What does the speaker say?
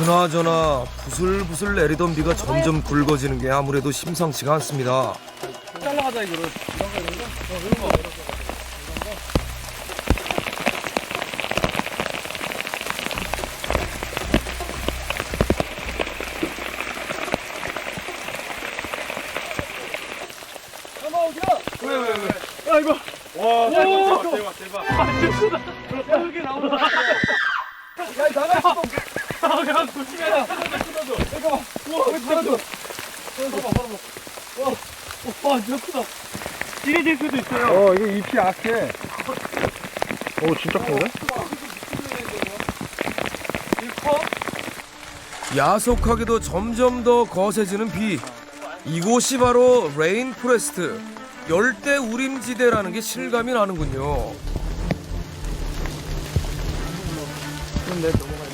그나저나 부슬부슬 내리던 비가 점점 굵어지는 게 아무래도 심상치가 않습니다. 잘라가자 이거를. 왜, 왜, 왜? 야, 이거. 와, 대박, 대박, 대박. 아, 진짜. 야, 여기 나오는 거. 야, 나가 있어. 아, 그냥 조심해라. 잠깐만. 우와, 왜 나가줘? 봐봐, 봐봐. 와, 와, 진짜 크다. 이게 될 수도 있어요. 어, 이거 잎이 약해. 오, 진짜 큰데? 야속하게도 점점 더 거세지는 비. 이곳이 바로 레인 포레스트 열대 우림지대라는 게 실감이 나는군요. 근데 너무